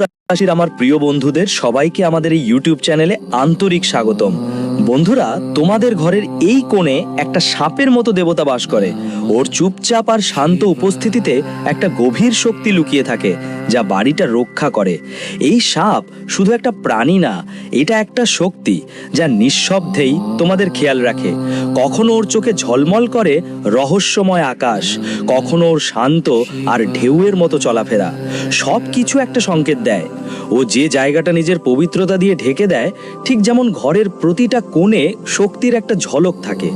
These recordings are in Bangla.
রাশির আমার প্রিয় বন্ধুদের সবাইকে আমাদের এই ইউটিউব চ্যানেলে আন্তরিক স্বাগতম। বন্ধুরা, তোমাদের ঘরের এই কোণে একটা সাপের মতো দেবতা বাস করে। ওর চুপচাপ আর শান্ত উপস্থিতিতে একটা গভীর শক্তি লুকিয়ে থাকে। যা বাড়িটা রক্ষা করে। এই সাপ শুধু একটা প্রাণী না, এটা একটা শক্তি যা নিঃশব্দেই তোমাদের খেয়াল রাখে। কখনো ওর চোখে ঝলমল করে রহস্যময় আকাশ, কখনো ওর শান্ত আর ঢেউয়ের মতো চলাফেরা। সব কিছু একটা সংকেত দেয়। ও যে জায়গাটা নিজের পবিত্রতা দিয়ে ঢেকে দেয়, ঠিক যেমন ঘরের প্রতিটা কোণে শক্তির একটা ঝলক থাকে।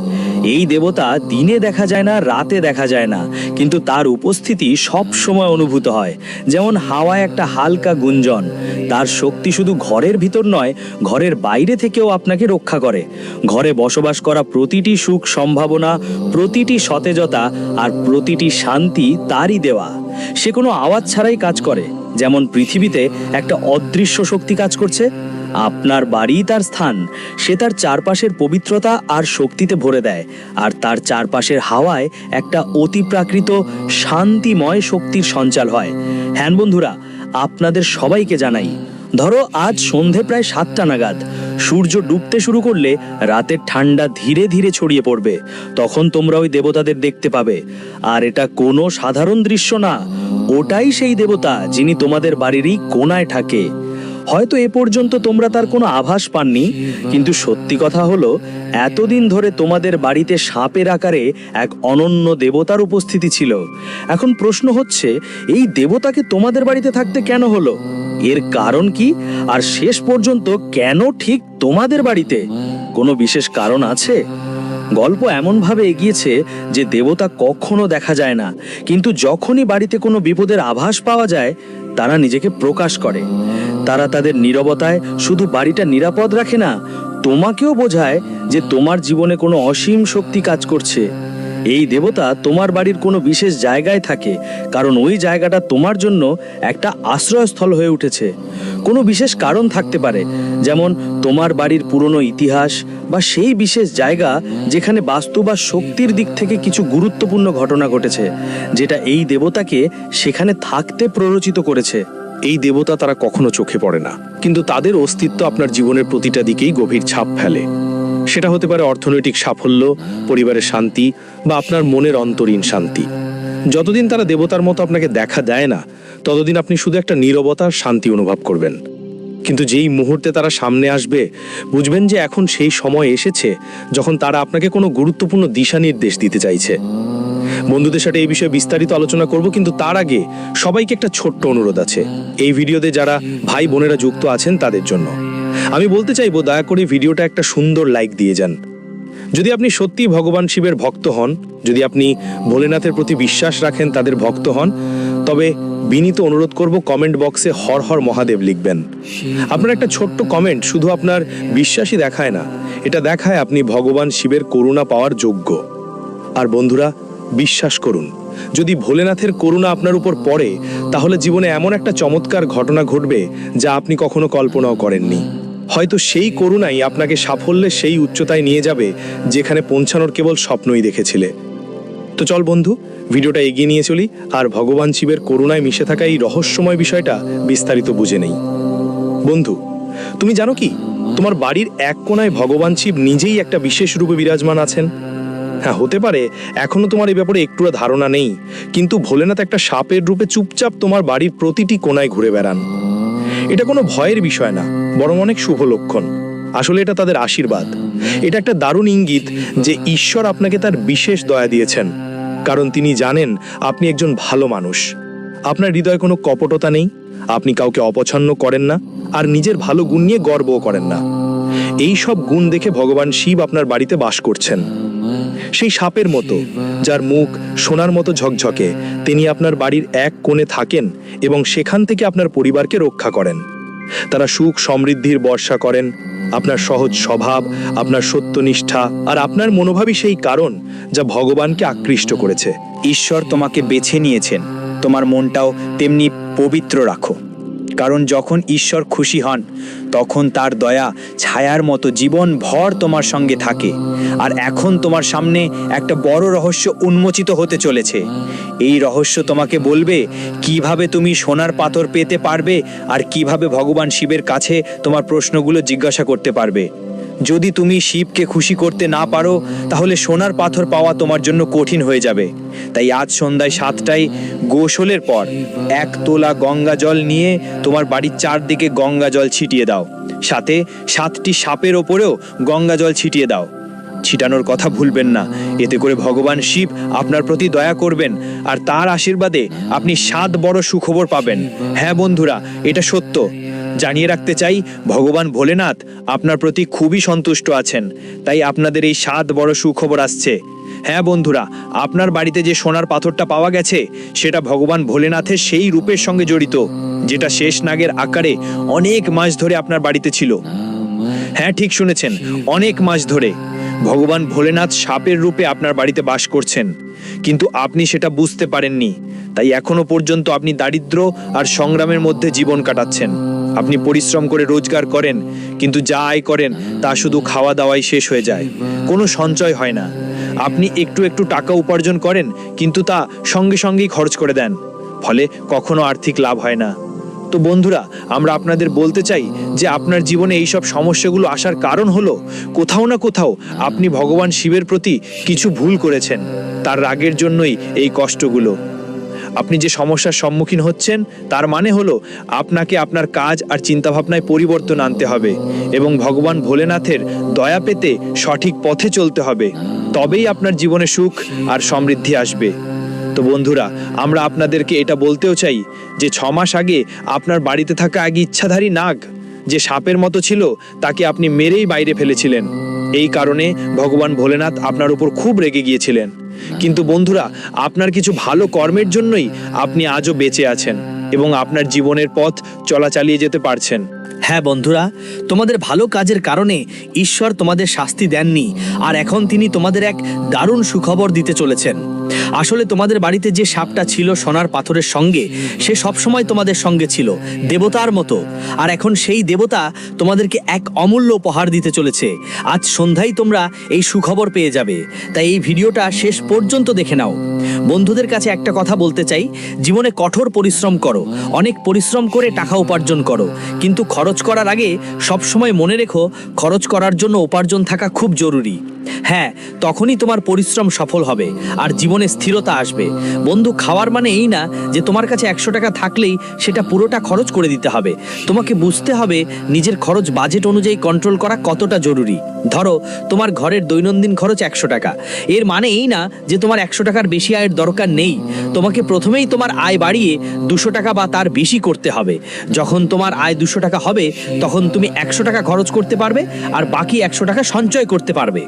এই দেবতা দিনে দেখা যায় না, রাতে দেখা যায় না, কিন্তু তার উপস্থিতি সব সময় অনুভূত হয়। যেমন হাওয়ায় একটা হালকা গুঞ্জন। তার শক্তি শুধু ঘরের ভিতর নয়, ঘরের বাইরে থেকেও আপনাকে রক্ষা করে। ঘরে বসবাস করা প্রতিটি সুখ সম্ভাবনা, প্রতিটি সতেজতা আর প্রতিটি শান্তি তারই দেওয়া। সে কোনো আওয়াজ ছাড়াই কাজ করে। যেমন পৃথিবীতে একটা অদৃশ্য শক্তি কাজ করছে আপনার বাড়িই তার স্থান। সে তার চারপাশের পবিত্রতা আর শক্তিতে ভরে দেয়। আর তার চারপাশের হাওয়ায় একটা অতিপ্রাকৃত শান্তিময় শক্তির সঞ্চাল হয়। হ্যান বন্ধুরা, আপনাদের সবাইকে জানাই, ধরো আজ সন্ধে প্রায় সাতটা নাগাদ। সূর্য ডুবতে শুরু করলে রাতের ঠান্ডা ধীরে ধীরে ছড়িয়ে পড়বে। তখন তোমরা ওই দেবতাদের দেখতে পাবে। আর এটা কোনো সাধারণ দৃশ্য না। ওটাই সেই দেবতা যিনি তোমাদের বাড়িরই কোনায় থাকে। হয়তো এ পর্যন্ত তোমরা তার কোনো আভাস পাননি, কিন্তু সত্যি কথা হলো, এতদিন ধরে তোমাদের বাড়িতে সাপের আকারে এক অনন্য দেবতার উপস্থিতি ছিল। এখন প্রশ্ন হচ্ছে, এই দেবতাকে তোমাদের বাড়িতে থাকতে কেন হলো? এর কারণ কি? আর শেষ পর্যন্ত কেন ঠিক তোমাদের বাড়িতে? কোনো বিশেষ কারণ আছে? গল্প এমনভাবে এগিয়েছে যে দেবতা কখনো দেখা যায় না, কিন্তু যখনই বাড়িতে কোনো বিপদের আভাস পাওয়া যায় তারা নিজেকে প্রকাশ করে। তারা তাদের নিরবতায় শুধু বাড়িটা নিরাপদ রাখে না, তোমাকেও বোঝায় যে তোমার জীবনে কোনো অসীম শক্তি কাজ করছে। এই দেবতা তোমার বাড়ির কোনো বিশেষ জায়গায় থাকে, কারণ ওই জায়গাটা তোমার জন্য একটা আশ্রয়স্থল হয়ে উঠেছে। কোনো বিশেষ কারণ থাকতে পারে, যেমন তোমার বাড়ির পুরনো ইতিহাস বা সেই বিশেষ জায়গা যেখানে বাস্তু বা শক্তির দিক থেকে কিছু গুরুত্বপূর্ণ ঘটনা ঘটেছে, যেটা এই দেবতাকে সেখানে থাকতে প্ররোচিত করেছে। এই দেবতা তারা কখনো চোখে পড়ে না, কিন্তু তাদের অস্তিত্ব আপনার জীবনের প্রতিটা দিকেই গভীর ছাপ ফেলে। সেটা হতে পারে অর্থনৈতিক সাফল্য, পরিবারের শান্তি বা আপনার মনের অন্তরীণ শান্তি। যতদিন তারা দেবতার মতো আপনাকে দেখা দেয় না, ততদিন আপনি শুধু একটা নীরবতার শান্তি অনুভব করবেন। কিন্তু যেই মুহূর্তে তারা সামনে আসবে, বুঝবেন যে এখন সেই সময় এসেছে যখন তারা আপনাকে কোনো গুরুত্বপূর্ণ দিশা নির্দেশ দিতে চাইছে। বন্ধুদের সাথে এই বিষয়ে বিস্তারিত আলোচনা করব, কিন্তু তার আগে সবাইকে একটা ছোট্ট অনুরোধ আছে। এই ভিডিওতে যারা ভাই বোনেরা যুক্ত আছেন তাদের জন্য। আমি বলতে চাইব, দয়া করে ভিডিওটা একটা সুন্দর লাইক দিয়ে যান। যদি আপনি সত্যি ভগবান শিবের ভক্ত হন, যদি আপনি ভোলেনাথের প্রতি বিশ্বাস রাখেন, তাদের ভক্ত হন, তবে বিনীত অনুরোধ করব কমেন্ট বক্সে হর হর মহাদেব লিখবেন। আপনার একটা ছোট্ট কমেন্ট, শুধু আপনার বিশ্বাসই দেখায় না, এটা দেখায় আপনি ভগবান শিবের করুণা পাওয়ার যোগ্য। আর বন্ধুরা, বিশ্বাস করুন, যদি ভোলেনাথের করুণা আপনার উপর পড়ে, তাহলে জীবনে এমন একটা চমৎকার ঘটনা ঘটবে যা আপনি কখনো কল্পনাও করেননি। হয়তো সেই করুণাই আপনাকে সাফল্যের সেই উচ্চতায় নিয়ে যাবে যেখানে পৌঁছানোর কেবল স্বপ্নই দেখেছিলে। তো চল বন্ধু, ভিডিওটা এগিয়ে নিয়ে চলি, আর ভগবান শিবের করুণায় মিশে থাকা এই রহস্যময় বিষয়টা বিস্তারিত বুঝে নেই। বন্ধু, তুমি জানো কি? তোমার বাড়ির এক কোণায় ভগবান শিব নিজেই একটা বিশেষ রূপে বিরাজমান আছেন। হ্যাঁ হতে পারে, এখনও তোমার এই ব্যাপারে একটুও ধারণা নেই, কিন্তু ভোলেনাথ একটা সাপের রূপে চুপচাপ তোমার বাড়ির প্রতিটি কোণায় ঘুরে বেড়ান। এটা কোনো ভয়ের বিষয় না, বরং অনেক শুভ লক্ষণ। আসলে এটা তাদের আশীর্বাদ। এটা একটা দারুণ ইঙ্গিত যে ঈশ্বর আপনাকে তার বিশেষ দয়া দিয়েছেন, কারণ তিনি জানেন আপনি একজন ভালো মানুষ। আপনার হৃদয়ে কোনো কপটতা নেই, আপনি কাউকে অপছন্দ করেন না, আর নিজের ভালো গুণ নিয়ে গর্বও করেন না। এই সব গুণ দেখে ভগবান শিব আপনার বাড়িতে বাস করছেন। সেই সাপের মতো, যার মুখ সোনার মতো ঝকঝকে, তিনি আপনার বাড়ির এক কোণে থাকেন এবং সেখান থেকে আপনার পরিবারকে রক্ষা করেন। তারা সুখ সমৃদ্ধির বর্ষা করেন, আপনার সহজ স্বভাব, আপনার সত্যনিষ্ঠা আর আপনার মনোভাবই সেই কারণ যা ভগবানকে আকৃষ্ট করেছে। ঈশ্বর তোমাকে বেছে নিয়েছেন, তোমার মনটাও তেমনি পবিত্র রাখো। কারণ যখন ঈশ্বর খুশি হন, তখন তার দয়া, ছায়ার মতো জীবন ভর তোমার সঙ্গে থাকে। আর এখন তোমার সামনে একটা বড় রহস্য উন্মোচিত হতে চলেছে। এই রহস্য তোমাকে বলবে, কীভাবে তুমি সোনার পাথর পেতে পারবে আর কীভাবে ভগবান শিবের কাছে তোমার প্রশ্নগুলো জিজ্ঞাসা করতে পারবে। যদি তুমি শিবকে খুশি করতে না পারো, তাহলে সোনার পাথর পাওয়া তোমার জন্য কঠিন হয়ে যাবে। তাই আজ সন্ধ্যায় সাতটায় গোসলের পর এক তোলা গঙ্গা জল নিয়ে তোমার বাড়ির চারদিকে গঙ্গা জল ছিটিয়ে দাও। সাথে সাতটি সাপের ওপরেও গঙ্গা জল ছিটিয়ে দাও। ছিটানোর কথা ভুলবেন না। এতে করে ভগবান শিব আপনার প্রতি দয়া করবেন আর তার আশীর্বাদে আপনি সাত বড় সুখবর পাবেন। হ্যাঁ বন্ধুরা, এটা সত্য। জানিয়ে রাখতে চাই, ভগবান ভোলেনাথ আপনার প্রতি খুবই সন্তুষ্ট আছেন। তাই আপনাদের এই সাত বড় সুখবর আসছে। হ্যাঁ বন্ধুরা, আপনার বাড়িতে যে সোনার পাথরটা পাওয়া গেছে, সেটা ভগবান ভোলেনাথের সেই রূপের সঙ্গে জড়িত, যেটা শেষ নাগের আকারে অনেক মাস ধরে আপনার বাড়িতে ছিল। হ্যাঁ ঠিক শুনেছেন, অনেক মাস ধরে ভগবান ভোলেনাথ সাপের রূপে আপনার বাড়িতে বাস করছেন। কিন্তু আপনি সেটা বুঝতে পারেননি। তাই এখনও পর্যন্ত আপনি দারিদ্র আর সংগ্রামের মধ্যে জীবন কাটাচ্ছেন। আপনি পরিশ্রম করে রোজগার করেন, কিন্তু যা আয় করেন, তা শুধু খাওয়া দাওয়াই শেষ হয়ে যায়। কোনো সঞ্চয় হয় না। আপনি একটু একটু টাকা উপার্জন করেন, কিন্তু তা সঙ্গে সঙ্গেই খরচ করে দেন। ফলে কখনো আর্থিক লাভ হয় না। তো বন্ধুরা, আমরা আপনাদের বলতে চাই যে আপনার জীবনে এই সব সমস্যাগুলো আসার কারণ হলো, কোথাও না কোথাও আপনি ভগবান শিবের প্রতি কিছু ভুল করেছেন। তার রাগের জন্যই এই কষ্টগুলো। আপনি যে সমস্যার সম্মুখীন হচ্ছেন, তার মানে হলো আপনাকে আপনার কাজ আর চিন্তাভাবনায় পরিবর্তন আনতে হবে এবং ভগবান ভোলেনাথের দয়া পেতে সঠিক পথে চলতে হবে। তবেই আপনার জীবনে সুখ আর সমৃদ্ধি আসবে। তো বন্ধুরা, আমরা আপনাদেরকে এটা বলতেও চাই যে ছ মাস আগে আপনার বাড়িতে থাকা এক ইচ্ছাধারী নাগ, যে সাপের মতো ছিল, তাকে আপনি মেরেই বাইরে ফেলেছিলেন। এই কারণে ভগবান ভোলেনাথ আপনার উপর খুব রেগে গিয়েছিলেন। কিন্তু বন্ধুরা, আপনার কিছু ভালো কর্মের জন্যই আপনি আজও বেঁচে আছেন এবং আপনার জীবনের পথ চলা চালিয়ে যেতে পারছেন। হ্যাঁ বন্ধুরা, তোমাদের ভালো কাজের কারণে ঈশ্বর তোমাদের শাস্তি দেননি, আর এখন তিনি তোমাদের এক দারুণ সুখবর দিতে চলেছেন। আসলে তোমাদের বাড়িতে যে সাপটা ছিল সোনার পাথরের সঙ্গে, সে সবসময় তোমাদের সঙ্গে ছিল, দেবতার মতো। আর এখন সেই দেবতা তোমাদেরকে এক অমূল্য উপহার দিতে চলেছে। আজ সন্ধ্যায় তোমরা এই সুখবর পেয়ে যাবে। তাই এই ভিডিওটা শেষ পর্যন্ত দেখে নাও। বন্ধুদের কাছে একটা কথা বলতে চাই, জীবনে কঠোর পরিশ্রম করো, অনেক পরিশ্রম করে টাকা উপার্জন করো, কিন্তু খরচ করার আগে সবসময় মনে রেখো, খরচ করার জন্য উপার্জন থাকা খুব জরুরি। হ্যাঁ তখনই তোমার পরিশ্রম সফল হবে আর জীবনে স্থিরতা আসবে। বন্ধু, খাওয়ার মানে এই না যে তোমার কাছে একশো টাকা থাকলেই সেটা পুরোটা খরচ করে দিতে হবে। তোমাকে বুঝতে হবে নিজের খরচ বাজেট অনুযায়ী কন্ট্রোল করা কতটা জরুরি। ধরো, তোমার ঘরের দৈনন্দিন খরচ একশো টাকা। এর মানে এই না যে তোমার একশো টাকার বেশি আয়ের দরকার নেই। তোমাকে প্রথমেই তোমার আয় বাড়িয়ে দুশো টাকা বা তার বেশি করতে হবে। যখন তোমার আয় দুশো টাকা হবে তখন তুমি একশো টাকা খরচ করতে পারবে আর বাকি একশো টাকা সঞ্চয় করতে পারবে।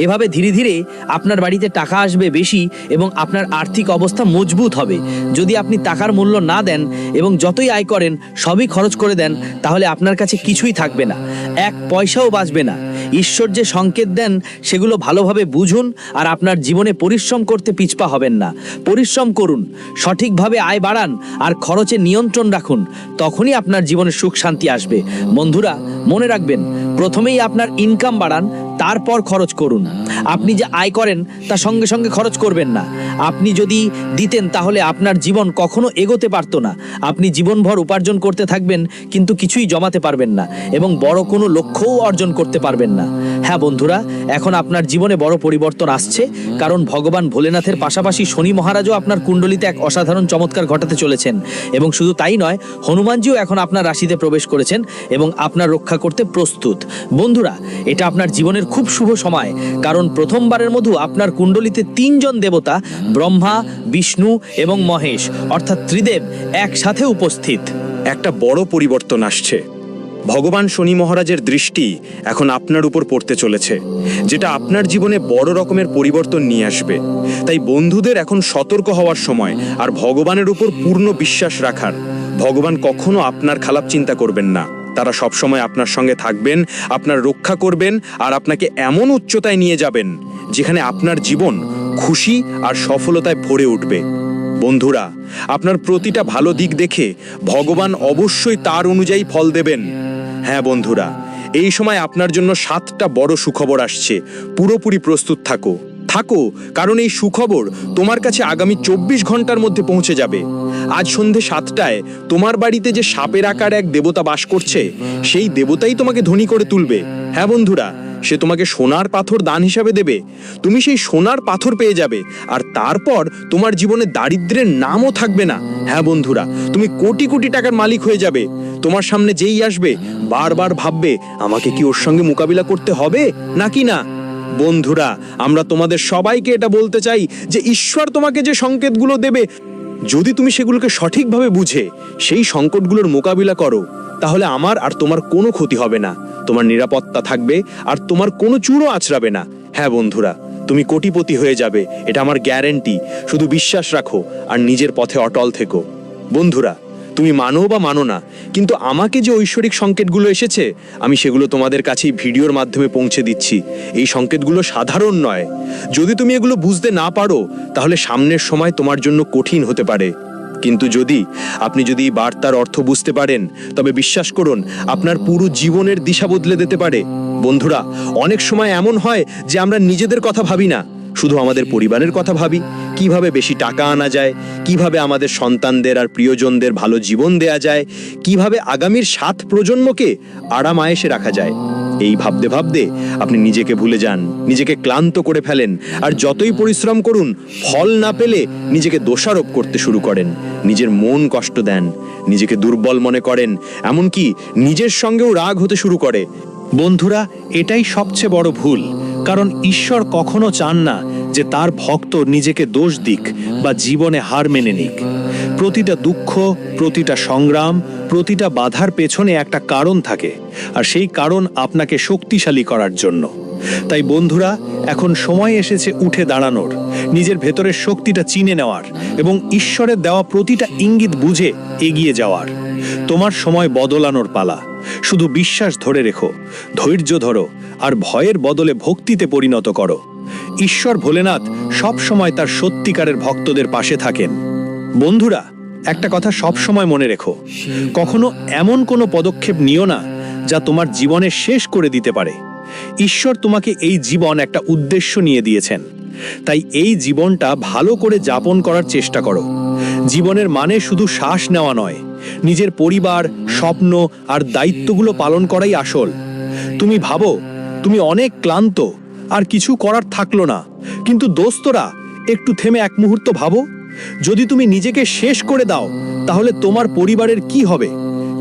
এভাবে ধীরে ধীরে আপনার বাড়িতে টাকা আসবে বেশি এবং আপনার আর্থিক অবস্থা মজবুত হবে। যদি আপনি টাকার মূল্য না দেন এবং যতই আয় করেন, সবই খরচ করে দেন, তাহলে আপনার কাছে কিছুই থাকবে না। এক পয়সাও বাঁচবে না। ঈশ্বর যে সংকেত দেন, সেগুলো ভালোভাবে বুঝুন আর আপনার জীবনে পরিশ্রম করতে পিছপা হবেন না। পরিশ্রম করুন, সঠিকভাবে আয় বাড়ান আর খরচে নিয়ন্ত্রণ রাখুন, তখনই আপনার জীবনে সুখ শান্তি আসবে। বন্ধুরা, মনে রাখবেন, প্রথমেই আপনার ইনকাম বাড়ান, তারপর খরচ করুন। আপনি যে আয় করেন, তা সঙ্গে সঙ্গে খরচ করবেন না। আপনি যদি দিতেন, তাহলে আপনার জীবন কখনো এগোতে পারতো না। আপনি জীবনভর উপার্জন করতে থাকবেন, কিন্তু কিছুই জমাতে পারবেন না এবং বড় কোনো লক্ষ্যও অর্জন করতে পারবেন না। হ্যাঁ বন্ধুরা, এখন আপনার জীবনে বড় পরিবর্তন আসছে, কারণ ভগবান ভোলেনাথের পাশাপাশি শনি মহারাজও আপনার কুণ্ডলিতে এক অসাধারণ চমৎকার ঘটাতে চলেছেন। এবং শুধু তাই নয়, হনুমানজিও এখন আপনার রাশিতে প্রবেশ করেছেন এবং আপনার রক্ষা করতে প্রস্তুত। বন্ধুরা, এটা আপনার জীবনের খুব শুভ সময়। কারণ প্রথমবারের মধু আপনার কুণ্ডলিতে তিনজন দেবতা ব্রহ্মা বিষ্ণু এবং মহেশ অর্থাৎ ত্রিদেব একসাথে উপস্থিত। একটা বড় পরিবর্তন আসছে। ভগবান শনি মহারাজের দৃষ্টি এখন আপনার উপর পড়তে চলেছে যেটা আপনার জীবনে বড় রকমের পরিবর্তন নিয়ে আসবে। তাই বন্ধুদের এখন সতর্ক হওয়ার সময় আর ভগবানের উপর পূর্ণ বিশ্বাস রাখার। ভগবান কখনো আপনার খারাপ চিন্তা করবেন না। তারা সবসময় আপনার সঙ্গে থাকবেন, আপনার রক্ষা করবেন আর আপনাকে এমন উচ্চতায় নিয়ে যাবেন যেখানে আপনার জীবন খুশি আর সফলতায় ভরে উঠবে। বন্ধুরা, আপনার প্রতিটা ভালো দিক দেখে ভগবান অবশ্যই তার অনুযায়ী ফল দেবেন। হ্যাঁ বন্ধুরা, এই সময় আপনার জন্য সাতটা বড় সুখবর আসছে। পুরোপুরি প্রস্তুত থাকো। থাকো, কারণ এই সুখবর তোমার কাছে আগামী চব্বিশ ঘণ্টার মধ্যে পৌঁছে যাবে। আজ সন্ধে সাতটায় তোমার বাড়িতে যে সাপের আকার এক দেবতা বাস করছে, সেই দেবতাই তোমাকে ধনী করে তুলবে। হ্যাঁ বন্ধুরা, সে তোমাকে সোনার পাথর দান হিসাবে দেবে। তুমি সেই সোনার পাথর পেয়ে যাবে, আর তারপর তোমার জীবনে দারিদ্র্যের নামও থাকবে না। হ্যাঁ বন্ধুরা, তুমি কোটি কোটি টাকার মালিক হয়ে যাবে। তোমার সামনে যেই আসবে, বারবার ভাববে, আমাকে কি ওর সঙ্গে মোকাবিলা করতে হবে? নাকি না? বন্ধুরা, আমরা তোমাদের সবাইকে এটা বলতে চাই যে ঈশ্বর তোমাকে যে সংকেতগুলো দেবে, যদি তুমি সেগুলোকে সঠিকভাবে বুঝে সেই সংকটগুলোর মোকাবিলা করো, তাহলে আমার আর তোমার কোনো ক্ষতি হবে না। তোমার নিরাপত্তা থাকবে আর তোমার কোনো চুরও আছড়াবে না। হ্যাঁ বন্ধুরা, তুমি কোটিপতি হয়ে যাবে, এটা আমার গ্যারেন্টি। শুধু বিশ্বাস রাখো আর নিজের পথে অটল থেকো। বন্ধুরা তুমি মানো বা মানো না, কিন্তু আমাকে যে ঐশ্বরিক সংকেতগুলো এসেছে, আমি সেগুলো তোমাদের কাছেই ভিডিওর মাধ্যমে পৌঁছে দিচ্ছি। এই সংকেতগুলো সাধারণ নয়। যদি তুমি এগুলো বুঝতে না পারো, তাহলে সামনের সময় তোমার জন্য কঠিন হতে পারে। কিন্তু যদি আপনি যদি বার্তার অর্থ বুঝতে পারেন, তবে বিশ্বাস করুন, আপনার পুরো জীবনের দিশা বদলে দিতে পারে। বন্ধুরা, অনেক সময় এমন হয় যে আমরা নিজেদের কথা ভাবি না। শুধু আমাদের পরিবারের কথা ভাবি। কীভাবে বেশি টাকা আনা যায়? কীভাবে আমাদের সন্তানদের আর প্রিয়জনদের ভালো জীবন দেয়া যায়? কীভাবে আগামীর সাত প্রজন্মকে আরাম আয়েসে রাখা যায়? এই ভাবতে ভাবতে আপনি নিজেকে ভুলে যান, নিজেকে ক্লান্ত করে ফেলেন আর যতই পরিশ্রম করুন, ফল না পেলে নিজেকে দোষারোপ করতে শুরু করেন। নিজের মন কষ্ট দেন, নিজেকে দুর্বল মনে করেন, এমনকি নিজের সঙ্গেও রাগ হতে শুরু করে। বন্ধুরা, এটাই সবচেয়ে বড় ভুল, কারণ ঈশ্বর কখনো চান না যে তার ভক্ত নিজেকে দোষ দিক বা জীবনে হার মেনে নিক। প্রতিটা দুঃখ, প্রতিটা সংগ্রাম, প্রতিটা বাধার পেছনে একটা কারণ থাকে, আর সেই কারণ আপনাকে শক্তিশালী করার জন্য। তাই বন্ধুরা, এখন সময় এসেছে উঠে দাঁড়ানোর, নিজের ভেতরের শক্তিটা চিনে নেওয়ার এবং ঈশ্বরের দেওয়া প্রতিটা ইঙ্গিত বুঝে এগিয়ে যাওয়ার। তোমার সময় বদলানোর পালা। শুধু বিশ্বাস ধরে রেখো, ধৈর্য ধরো, আর ভয়ের বদলে ভক্তিতে পরিণত করো। ঈশ্বর ভোলেনাথ সব সময় তার সত্যিকারের ভক্তদের পাশে থাকেন। বন্ধুরা, একটা কথা সব সময় মনে রেখো। কখনো এমন কোনো পদক্ষেপ নিও না যা তোমার জীবনে শেষ করে দিতে পারে। ঈশ্বর তোমাকে এই জীবন একটা উদ্দেশ্য নিয়ে দিয়েছেন। তাই এই জীবনটা ভালো করে যাপন করার চেষ্টা করো। জীবনের মানে শুধু শ্বাস নেওয়া নয়, নিজের পরিবার, স্বপ্ন আর দায়িত্বগুলো পালন করাই আসল। তুমি ভাবো, তুমি অনেক ক্লান্ত আর কিছু করার থাকল না। কিন্তু দোস্তরা, একটু থেমে এক মুহূর্ত ভাবো। যদি তুমি নিজেকে শেষ করে দাও, তাহলে তোমার পরিবারের কি হবে?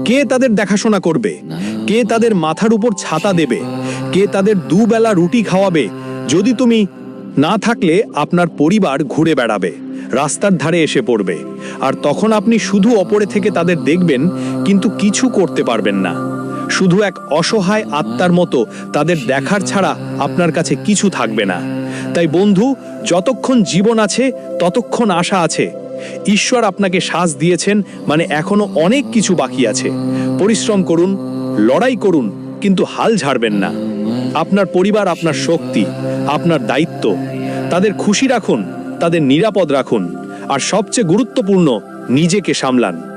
কে তাদের দেখাশোনা করবে? কে তাদের মাথার উপর ছাতা দেবে? কে তাদের দুবেলা রুটি খাওয়াবে? যদি তুমি না থাকলে আপনার পরিবার ঘুরে বেড়াবে, রাস্তার ধারে এসে পড়বে। আর তখন আপনি শুধু অপরে থেকে তাদের দেখবেন, কিন্তু কিছু করতে পারবেন না। শুধু এক অসহায় আত্মার মতো তাদের দেখার ছাড়া আপনার কাছে কিছু থাকবে না। তাই বন্ধু, যতক্ষণ জীবন আছে, ততক্ষণ আশা আছে। ঈশ্বর আপনাকে শ্বাস দিয়েছেন মানে এখনও অনেক কিছু বাকি আছে। পরিশ্রম করুন, লড়াই করুন, কিন্তু হাল ছাড়বেন না। আপনার পরিবার আপনার শক্তি, আপনার দায়িত্ব। তাদের খুশি রাখুন, তাদের নিরাপদ রাখুন। আর সবচেয়ে গুরুত্বপূর্ণ, নিজেকে সামলান।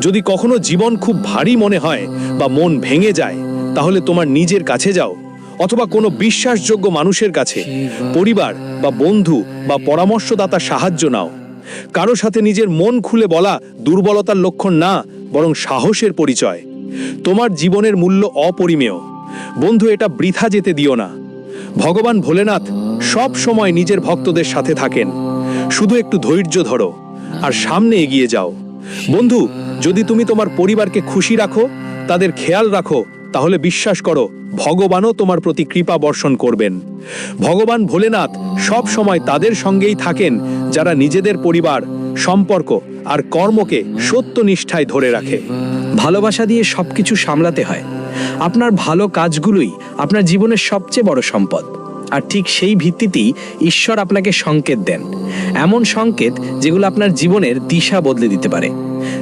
যদি কখনো জীবন খুব ভারী মনে হয় বা মন ভেঙে যায়, তাহলে তোমার নিজের কাছে যাও, অথবা কোনো বিশ্বাসযোগ্য মানুষের কাছে, পরিবার বা বন্ধু বা পরামর্শদাতার সাহায্য নাও। কারও সাথে নিজের মন খুলে বলা দুর্বলতার লক্ষণ না, বরং সাহসের পরিচয়। তোমার জীবনের মূল্য অপরিমেয়। বন্ধু, এটা বৃথা যেতে দিও না। ভগবান ভোলেনাথ সব সময় নিজের ভক্তদের সাথে থাকেন। শুধু একটু ধৈর্য ধরো, আর সামনে এগিয়ে যাও। বন্ধু যদি তুমি তোমার পরিবারকে খুশি রাখো, তাদের খেয়াল রাখো, তাহলে বিশ্বাস করো, ভগবানও তোমার প্রতি কৃপা বর্ষণ করবেন। ভগবান ভোলেনাথ সব সময় তাদের সঙ্গেই থাকেন, যারা নিজেদের পরিবার, সম্পর্ক আর কর্মকে সত্য নিষ্ঠায় ধরে রাখে। ভালোবাসা দিয়ে সবকিছু সামলাতে হয়। আপনার ভালো কাজগুলোই আপনার জীবনের সবচেয়ে বড় সম্পদ। আর ঠিক সেই ভিত্তিতেই ঈশ্বর আপনাকে সংকেত দেন। এমন সংকেত যেগুলো আপনার জীবনের দিশা বদলে দিতে পারে।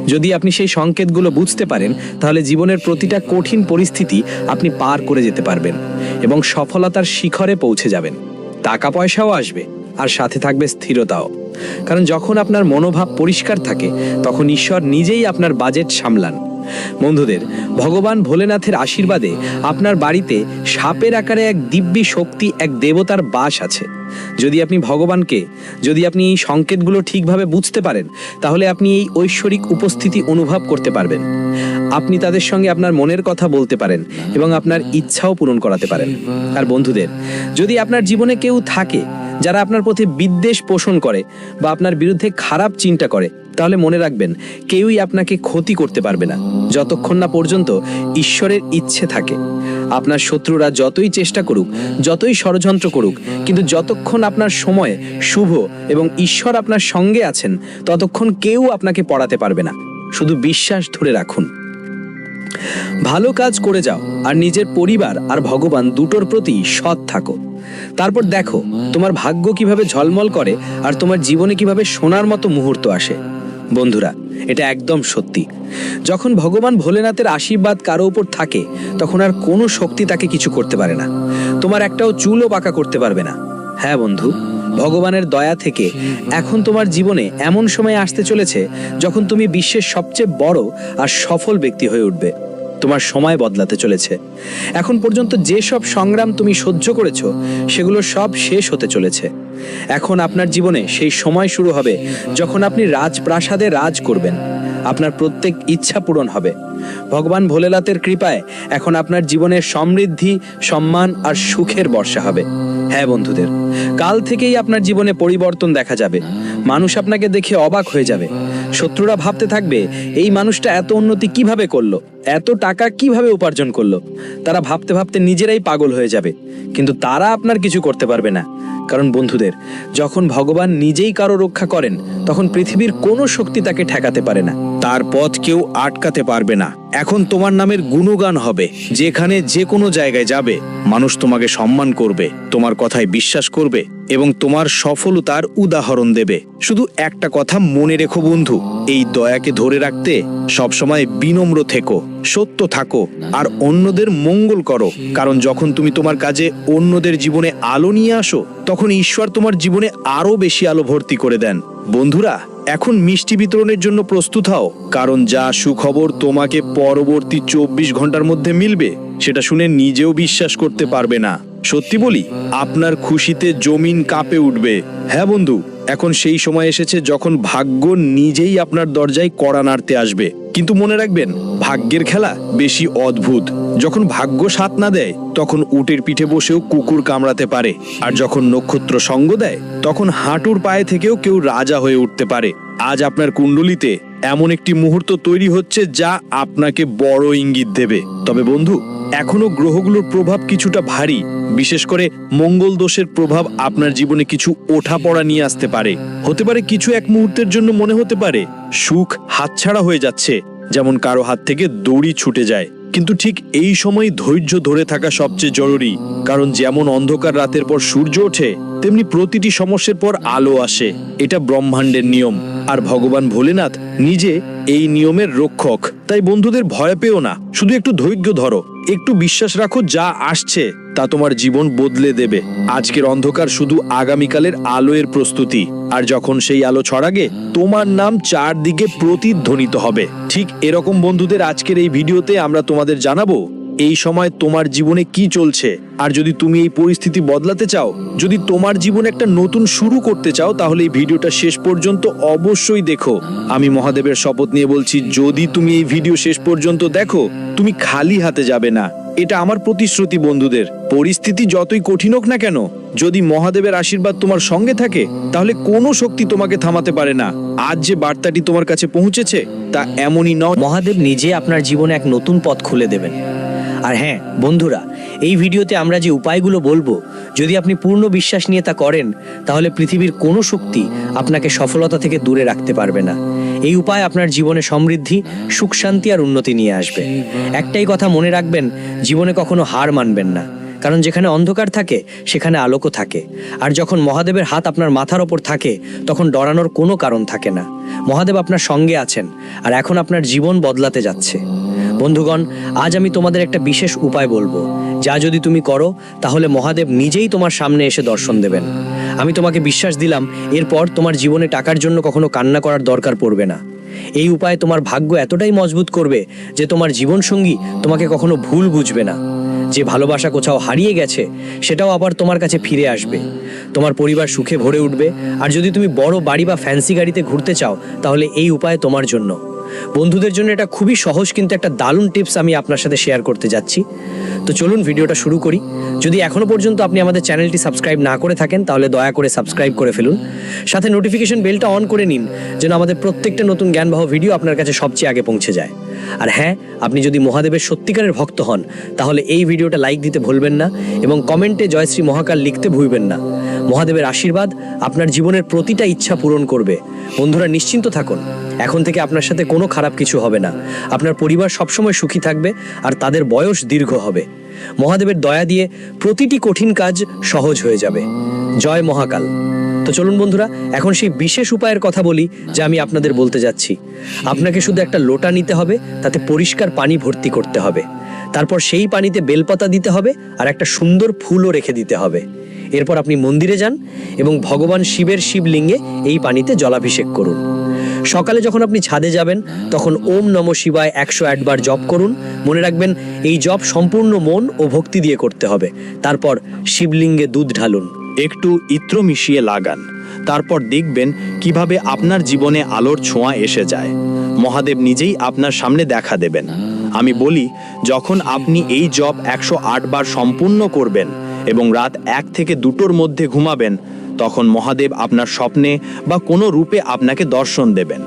যদি আপনি সেই সংকেতগুলো বুঝতে পারেন, তাহলে জীবনের প্রতিটা কঠিন পরিস্থিতি আপনি পার করে যেতে পারবেন এবং সফলতার শিখরে পৌঁছে যাবেন। টাকা পয়সাও আসবে, আর সাথে থাকবে স্থিরতাও। কারণ যখন আপনার মনোভাব পরিষ্কার থাকে, তখন ঈশ্বর নিজেই আপনার বাজেট সামলান। বন্ধুদের, ভগবান ভোলেনাথের আশীর্বাদে আপনার বাড়িতে সাপের আকারে এক দিব্যি শক্তি, এক দেবতার বাস আছে। যদি আপনি ভগবানকে, যদি আপনি এই সংকেতগুলো ঠিকভাবে বুঝতে পারেন, তাহলে আপনি এই ঐশ্বরিক উপস্থিতি অনুভব করতে পারবেন। আপনি তাদের সঙ্গে আপনার মনের কথা বলতে পারেন এবং আপনার ইচ্ছাও পূরণ করাতে পারেন। আর বন্ধুদের, যদি আপনার জীবনে কেউ থাকে, যারা আপনার প্রতি বিদ্বেষ পোষণ করে বা আপনার বিরুদ্ধে খারাপ চিন্তা করে তাহলে মনে রাখবেন, কেউই আপনাকে ক্ষতি করতে পারবে না। যতক্ষণ না পর্যন্ত ঈশ্বরের ইচ্ছে থাকে। আপনার শত্রুরা যতই চেষ্টা করুক, যতই ষড়যন্ত্র করুক, কিন্তু যতক্ষণ আপনার সময় শুভ এবং ঈশ্বর আপনার সঙ্গে আছেন, ততক্ষণ কেউ আপনাকে পড়াতে পারবে না। শুধু বিশ্বাস ধরে রাখুন। ভালো কাজ করে যাও, আর নিজের পরিবার আর ভগবান দুটোর প্রতি সৎ থাকো। তারপর দেখো, তোমার ভাগ্য কীভাবে ঝলমল করে, আর তোমার জীবনে কীভাবে সোনার মতো মুহূর্ত আসে। বন্ধুরা, এটা একদম সত্যি। যখন ভগবান ভোলেনাথের আশীর্বাদ কারও উপর থাকে, তখন আর কোনো শক্তি তাকে কিছু করতে পারে না। তোমার একটাও চুলও বাঁকা করতে পারবে না। হ্যাঁ বন্ধু, ভগবানের দয়া থেকে এখন তোমার জীবনে এমন সময় আসতে চলেছে যখন তুমি বিশ্বের সবচেয়ে বড় আর সফল ব্যক্তি হয়ে উঠবে। তোমার সময় বদলাতে চলেছে। এখন পর্যন্ত যেসব সংগ্রাম তুমি সহ্য করেছ, সেগুলো সব শেষ হতে চলেছে। এখন আপনার জীবনে সেই সময় শুরু হবে যখন আপনি রাজপ্রাসাদে রাজ করবেন। আপনার প্রত্যেক ইচ্ছা পূরণ হবে। ভগবান ভোলেনাথের কৃপায় এখন আপনার জীবনে সমৃদ্ধি, সম্মান আর সুখের বর্ষা হবে। হ্যাঁ বন্ধুদের, কাল থেকেই আপনার জীবনে পরিবর্তন দেখা যাবে। মানুষ আপনাকে দেখে অবাক হয়ে যাবে। শত্রুরা ভাবতে থাকবে, এই মানুষটা এত উন্নতি কীভাবে করল? এত টাকা কীভাবে উপার্জন করল? তারা ভাবতে ভাবতে নিজেরাই পাগল হয়ে যাবে। কিন্তু তারা আপনার কিছু করতে পারবে না। কারণ বন্ধুদের, যখন ভগবান নিজেই কারও রক্ষা করেন, তখন পৃথিবীর কোনো শক্তি তাকে ঠেকাতে পারে না। তার পথ কেউ আটকাতে পারবে না। এখন তোমার নামের গুণগান হবে। যেখানে যে কোনো জায়গায় যাবে, মানুষ তোমাকে সম্মান করবে, তোমার কথায় বিশ্বাস করবে এবং তোমার সফলতার উদাহরণ দেবে। শুধু একটা কথা মনে রেখো বন্ধু, এই দয়াকে ধরে রাখতে সবসময় বিনম্র থেকো, সত্য থাকো আর অন্যদের মঙ্গল করো। কারণ যখন তুমি তোমার কাজে অন্যদের জীবনে আলো নিয়ে আসো, তখন ঈশ্বর তোমার জীবনে আরও বেশি আলো ভর্তি করে দেন। বন্ধুরা, এখন মিষ্টি বিতরণের জন্য প্রস্তুত হও, কারণ যা সুখবর তোমাকে পরবর্তী চব্বিশ ঘণ্টার মধ্যে মিলবে, সেটা শুনে নিজেও বিশ্বাস করতে পারবে না। সত্যি বলি, আপনার খুশিতে জমিন কাঁপে উঠবে। হ্যাঁ বন্ধু, এখন সেই সময় এসেছে যখন ভাগ্য নিজেই আপনার দরজায় কড়া নাড়তে আসবে। কিন্তু মনে রাখবেন, ভাগ্যের খেলা বেশি অদ্ভুত। যখন ভাগ্য সাথ না দেয়, তখন উটের পিঠে বসেও কুকুর কামড়াতে পারে। আর যখন নক্ষত্র সঙ্গ দেয়, তখন হাঁটুর পায়ে থেকেও কেউ রাজা হয়ে উঠতে পারে। আজ আপনার কুণ্ডলিতে এমন একটি মুহূর্ত তৈরি হচ্ছে যা আপনাকে বড় ইঙ্গিত দেবে। তবে বন্ধু এখনও গ্রহগুলোর প্রভাব কিছুটা ভারী, বিশেষ করে মঙ্গল দোষের প্রভাব আপনার জীবনে কিছু ওঠাপড়া নিয়ে আসতে পারে। হতে পারে কিছু এক মুহূর্তের জন্য মনে হতে পারে, সুখ হাতছাড়া হয়ে যাচ্ছে, যেমন কারও হাত থেকে দড়ি ছুটে যায়। কিন্তু ঠিক এই সময় ধৈর্য ধরে থাকা সবচেয়ে জরুরি, কারণ যেমন অন্ধকার রাতের পর সূর্য ওঠে, তেমনি প্রতিটি সমস্যার পর আলো আসে। এটা ব্রহ্মাণ্ডের নিয়ম। আর ভগবান ভোলেনাথ নিজে এই নিয়মের রক্ষক। তাই বন্ধুদের ভয় পেও না, শুধু একটু ধৈর্য ধরো। একটু বিশ্বাস রাখো, যা আসছে, তা তোমার জীবন বদলে দেবে। আজকের অন্ধকার শুধু আগামীকালের আলোয়ের প্রস্তুতি, আর যখন সেই আলো ছড়াগে তোমার নাম চারদিকে প্রতিধ্বনিত হবে। ঠিক এরকম বন্ধুদের আজকের এই ভিডিওতে আমরা তোমাদের জানাব এই সময় তোমার জীবনে কি চলছে? আর যদি তুমি এই পরিস্থিতি বদলাতে চাও, যদি তোমার জীবনে একটা নতুন শুরু করতে চাও, তাহলে এই ভিডিওটা শেষ পর্যন্ত অবশ্যই দেখো। আমি মহাদেবের শপথ নিয়ে বলছি, যদি তুমি এই ভিডিও শেষ পর্যন্ত দেখো, তুমি খালি হাতে যাবে না। এটা আমার প্রতিশ্রুতি বন্ধুদের। পরিস্থিতি যতই কঠিন হোক না কেন, যদি মহাদেবের আশীর্বাদ তোমার সঙ্গে থাকে, তাহলে কোনো শক্তি তোমাকে থামাতে পারে না। আজ যে বার্তাটি তোমার কাছে পৌঁছেছে, তা এমনই নয়। মহাদেব নিজে আপনার জীবনে এক নতুন পথ খুলে দেবেন। আর হ্যাঁ বন্ধুরা, এই ভিডিওতে আমরা যে উপায়গুলো বলব, যদি আপনি পূর্ণ বিশ্বাস নিয়ে তা করেন, তাহলে পৃথিবীর কোনো শক্তি আপনাকে সফলতা থেকে দূরে রাখতে পারবে না। এই উপায় আপনার জীবনে সমৃদ্ধি, সুখ, শান্তি আর উন্নতি নিয়ে আসবে। একটাই কথা মনে রাখবেন, জীবনে কখনো হার মানবেন না। কারণ যেখানে অন্ধকার থাকে, সেখানে আলোকও থাকে। আর যখন মহাদেবের হাত আপনার মাথার ওপর থাকে, তখন ডরানোর কোনো কারণ থাকে না। মহাদেব আপনার সঙ্গে আছেন, আর এখন আপনার জীবন বদলাতে যাচ্ছে। বন্ধুগণ, আজ আমি তোমাদের একটা বিশেষ উপায় বলব। যা যদি তুমি করো, তাহলে মহাদেব নিজেই তোমার সামনে এসে দর্শন দেবেন। আমি তোমাকে বিশ্বাস দিলাম, এরপর তোমার জীবনে টাকার জন্য কখনো কান্না করার দরকার পড়বে না। এই উপায় তোমার ভাগ্য এতটাই মজবুত করবে, যে তোমার জীবনসঙ্গী তোমাকে কখনো ভুল বুঝবে না। যে ভালোবাসা কোথাও হারিয়ে গেছে, সেটাও আবার তোমার কাছে ফিরে আসবে। তোমার পরিবার সুখে ভরে উঠবে, আর যদি তুমি বড় বাড়ি বা ফ্যান্সি গাড়িতে ঘুরতে চাও, তাহলে এই উপায় তোমার জন্য। বন্ধুদের জন্য এটা খুবই সহজ কিন্তু একটা দারুণ টিপস আমি আপনার সাথে শেয়ার করতে যাচ্ছি। তো চলুন ভিডিওটা শুরু করি। যদি এখনও পর্যন্ত আপনি আমাদের চ্যানেলটি সাবস্ক্রাইব না করে থাকেন, তাহলে দয়া করে সাবস্ক্রাইব করে ফেলুন। সাথে নোটিফিকেশন বেলটা অন করে নিন, যেন আমাদের প্রত্যেকটা নতুন জ্ঞানবাহ ভিডিও আপনার কাছে সবচেয়ে আগে পৌঁছে যায়। আর হ্যাঁ আপনি যদি মহাদেবের সত্যিকারের ভক্ত হন, তাহলে এই ভিডিওটা লাইক দিতে ভুলবেন না এবং কমেন্টে জয়শ্রী মহাকাল লিখতে ভুলবেন না। মহাদেবের আশীর্বাদ আপনার জীবনের প্রতিটা ইচ্ছা পূরণ করবে। বন্ধুরা, নিশ্চিন্ত থাকুন, এখন থেকে আপনার সাথে কোনো খারাপ কিছু হবে না। আপনার পরিবার সবসময় সুখী থাকবে আর তাদের বয়স দীর্ঘ হবে। মহাদেবের দয়া দিয়ে প্রতিটি কঠিন কাজ সহজ হয়ে যাবে। জয় মহাকাল। তো চলুন বন্ধুরা, এখন সেই বিশেষ উপায়ের কথা বলি যা আমি আপনাদের বলতে যাচ্ছি। আপনাকে শুধু একটা লোটা নিতে হবে, তাতে পরিষ্কার পানি ভর্তি করতে হবে। তারপর সেই পানিতে বেলপাতা দিতে হবে আর একটা সুন্দর ফুলও রেখে দিতে হবে। এরপর আপনি মন্দিরে যান এবং ভগবান শিবের শিবলিঙ্গে এই পানিতে জলাভিষেক করুন। সকালে যখন আপনি ছাদে যাবেন, তখন ওম নম শিবায় একশো বার জপ করুন। মনে রাখবেন, এই জপ সম্পূর্ণ মন ও ভক্তি দিয়ে করতে হবে। তারপর শিবলিঙ্গে দুধ ঢালুন। একটু ইত্র মিশিয়ে লাগান। তারপর দেখবেন কীভাবে আপনার জীবনে আলোর ছোঁয়া এসে যায়। মহাদেব নিজেই আপনার সামনে দেখা দেবেন। আমি বলি, যখন আপনি এই জব একশো বার সম্পূর্ণ করবেন এবং রাত এক থেকে দুটোর মধ্যে ঘুমাবেন, তখন মহাদেব আপনার স্বপ্নে বা কোনো রূপে আপনাকে দর্শন দেবেন।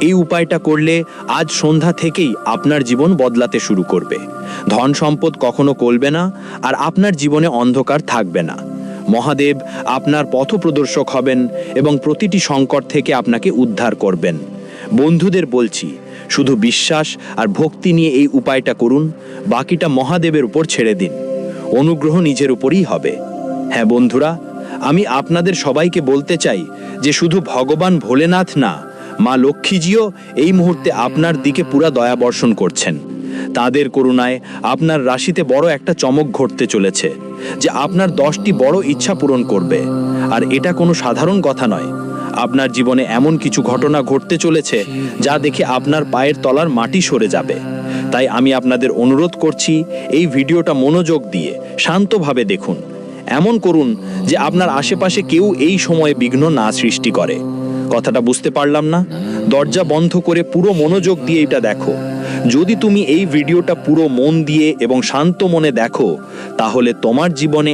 এই উপায়টা করলে আজ সন্ধ্যা থেকেই আপনার জীবন বদলাতে শুরু করবে। ধন সম্পদ কখনো কলবে না, আর আপনার জীবনে অন্ধকার থাকবে না। মহাদেব আপনার পথপ্রদর্শক হবেন এবং প্রতিটি সংকট থেকে আপনাকে উদ্ধার করবেন। বন্ধুদের বলছি, শুধু বিশ্বাস আর ভক্তি নিয়ে এই উপায়টা করুন, বাকিটা মহাদেবের উপর ছেড়ে দিন। অনুগ্রহ নিজের উপরই হবে। হ্যাঁ বন্ধুরা, আমি আপনাদের সবাইকে বলতে চাই যে শুধু ভগবান ভোলেনাথ না, মা লক্ষ্মীজিও এই মুহূর্তে আপনার দিকে পুরা দয়া বর্ষণ করছেন। তাদের করুণায় আপনার রাশিতে বড় একটা চমক ঘটতে চলেছে, যে আপনার দশটি বড় ইচ্ছা পূরণ করবে। আর এটা কোনো সাধারণ কথা নয়। আপনার জীবনে এমন কিছু ঘটনা ঘটতে চলেছে, যা দেখে আপনার পায়ের তলার মাটি সরে যাবে। তাই আমি আপনাদের অনুরোধ করছি, এই ভিডিওটা মনোযোগ দিয়ে শান্তভাবে দেখুন। এমন করুন যে আপনার আশেপাশে কেউ এই সময়ে বিঘ্ন না সৃষ্টি করে। কথাটা বুঝতে পারলাম না? দরজা বন্ধ করে পুরো মনোযোগ দিয়ে এটা দেখো। যদি তুমি এই ভিডিওটা পুরো মন দিয়ে এবং শান্ত মনে দেখো, তাহলে তোমার জীবনে